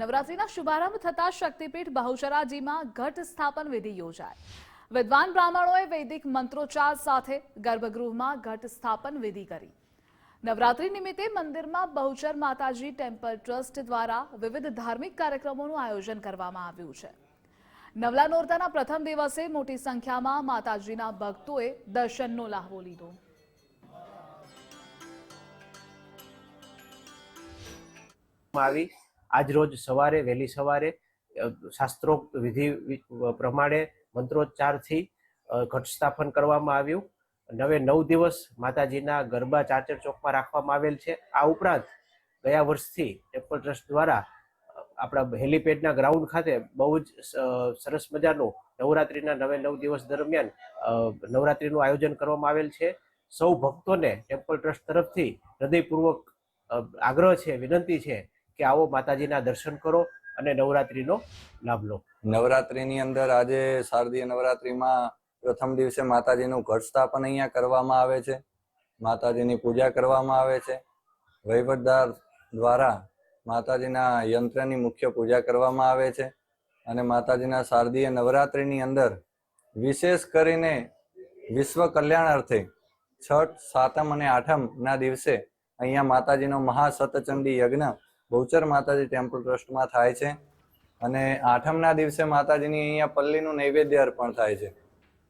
નવરાત્રીના શુભારંભ થતા શક્તિપીઠ બહુચરાજીમાં ઘટ સ્થાપન વિધિ યોજાય. વિદ્વાન બ્રાહ્મણોએ વૈદિક મંત્રોચ્ચાર સાથે ગર્ભગૃહમાં ઘટ સ્થાપન વિધિ કરી. નવરાત્રી નિમિત્તે મંદિરમાં બહુચર માતાજી ટેમ્પલ ટ્રસ્ટ દ્વારા વિવિધ ધાર્મિક કાર્યક્રમોનું આયોજન કરવામાં આવ્યું છે. નવલા નોરતાના પ્રથમ દિવસે મોટી સંખ્યામાં માતાજીના ભક્તોએ દર્શનનો લાહવો લીધો. આવી આજ રોજ સવારે, વહેલી સવારે શાસ્ત્રોક્ત વિધિ પ્રમાણે મંત્રોચ્ચારથી ઘટ સ્થાપન કરવામાં આવ્યું. નવે નવ દિવસ માતાજીના ગરબા ચાચર ચોકમાં રાખવામાં આવેલ છે. આ ઉપરાંત ગયા વર્ષથી ટેમ્પલ ટ્રસ્ટ દ્વારા આપણા હેલીપેડના ગ્રાઉન્ડ ખાતે બહુ જ સરસ મજાનું નવરાત્રિના નવે નવ દિવસ દરમિયાન નવરાત્રિનું આયોજન કરવામાં આવેલ છે. સૌ ભક્તોને ટેમ્પલ ટ્રસ્ટ તરફથી હૃદયપૂર્વક આગ્રહ છે, વિનંતી છે કે આવો માતાજીના દર્શન કરો અને નવરાત્રીનો લાભ લો. નવરાત્રીની અંદર આજે શારદીય નવરાત્રીમાં પ્રથમ દિવસે માતાજીનું ઘટ સ્થાપન અહીંયા કરવામાં આવે છે. માતાજીની પૂજા કરવામાં આવે છે. વહીવટદાર દ્વારા માતાજીના યંત્રની મુખ્ય પૂજા કરવામાં આવે છે અને માતાજીના શારદીય નવરાત્રીની અંદર વિશેષ કરીને વિશ્વ કલ્યાણ અર્થે છઠ, સાતમ અને આઠમ ના દિવસે અહીંયા માતાજીનો મહાસતચંડી યજ્ઞ બહુચર માતાજી ટેમ્પલ ટ્રસ્ટમાં થાય છે. અને આઠમના દિવસે માતાજીની અહીંયા પલ્લીનું નૈવેદ્ય અર્પણ થાય છે.